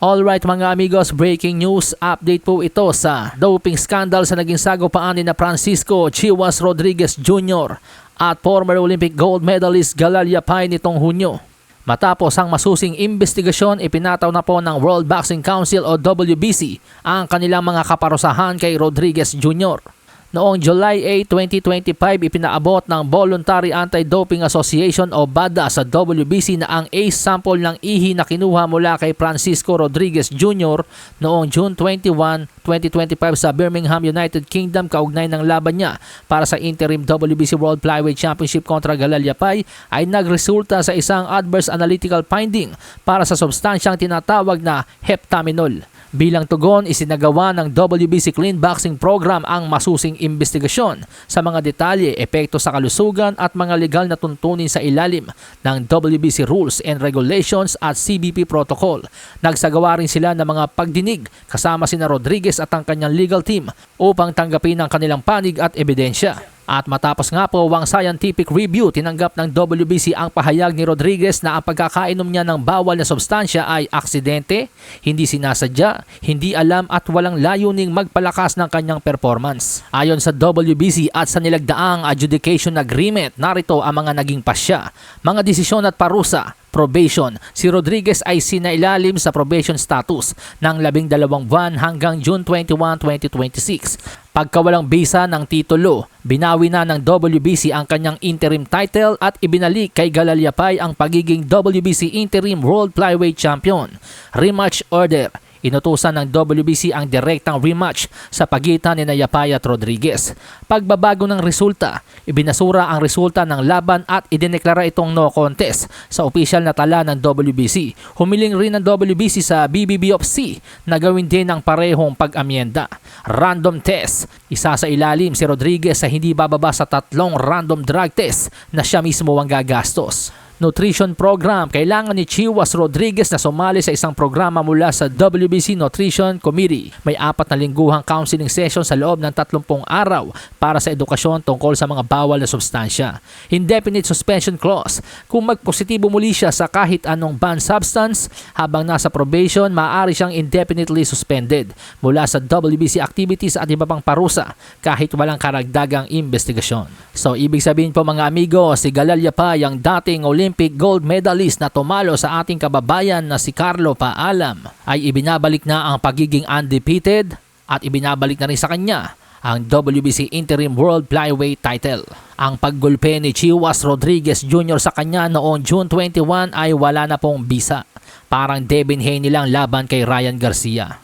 Alright mga amigos, breaking news update po ito sa doping scandal sa naging sagupaan ni na Francisco Chiwas Rodriguez Jr. at former Olympic gold medalist Galal Yapay nitong Hunyo. Matapos ang masusing investigasyon, ipinataw na po ng World Boxing Council o WBC ang kanilang mga kaparusahan kay Rodriguez Jr. Noong July 8, 2025, ipinaabot ng Voluntary Anti-Doping Association o BADA sa WBC na ang ACE sample ng ihi na kinuha mula kay Francisco Rodriguez Jr. noong June 21, 2025 sa Birmingham, United Kingdom kaugnay ng laban niya para sa interim WBC World Flyweight Championship kontra Galal Yapay ay nagresulta sa isang adverse analytical finding para sa substansyang tinatawag na heptaminol. Bilang tugon, isinagawa ng WBC Clean Boxing Program ang masusing investigasyon sa mga detalye, epekto sa kalusugan at mga legal na tuntunin sa ilalim ng WBC Rules and Regulations at CBP Protocol. Nagsagawa rin sila ng mga pagdinig kasama sina Rodriguez at ang kanyang legal team upang tanggapin ang kanilang panig at ebidensya. At matapos nga po ang scientific review, tinanggap ng WBC ang pahayag ni Rodriguez na ang pagkakainom niya ng bawal na substansya ay aksidente, hindi sinasadya, hindi alam at walang layuning magpalakas ng kanyang performance. Ayon sa WBC at sa nilagdaang adjudication agreement, narito ang mga naging pasya, mga desisyon at parusa probation. Si Rodriguez ay sinailalim sa probation status ng labing dalawang buwan hanggang June 21, 2026. Pagkawalang bisa ng titulo, binawi na ng WBC ang kanyang interim title at ibinalik kay Galalyapay ang pagiging WBC Interim World Flyweight Champion. Rematch order Inutusan ng WBC ang direktang rematch sa pagitan ni Yapay at Rodriguez. Pagbabago ng resulta, ibinasura ang resulta ng laban at idineklara itong no contest sa opisyal na tala ng WBC. Humiling rin ng WBC sa BBB of C na gawin din ang parehong pag-amyenda. Random test. Isa sa ilalim si Rodriguez sa hindi bababa sa tatlong random drug test na siya mismo ang gagastos nutrition program. Kailangan ni Chiwas Rodriguez na sumali sa isang programa mula sa WBC Nutrition Committee. May apat na lingguhang counseling session sa loob ng 30 araw para sa edukasyon tungkol sa mga bawal na substansya. Indefinite suspension clause. Kung magpositibo muli siya sa kahit anong banned substance habang nasa probation, maaari siyang indefinitely suspended mula sa WBC activities at iba pang parusa kahit walang karagdagang investigasyon. So ibig sabihin po mga amigo, si Galalya pa yung dating Olympic Olympic gold medalist na tumalo sa ating kababayan na si Carlo Paalam ay ibinabalik na ang pagiging undefeated at ibinabalik na rin sa kanya ang WBC Interim World Flyweight title. Ang paggulpe ni Chiwas Rodriguez Jr. sa kanya noong June 21 ay wala na pong bisa. Parang Devin Haney lang laban kay Ryan Garcia.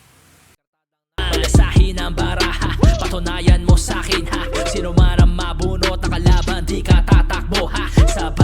Alasahin ang baraha, patunayan mo sa akin ha. Sino man ang mabunot na kalaban, di ka tatakbo ha. Sa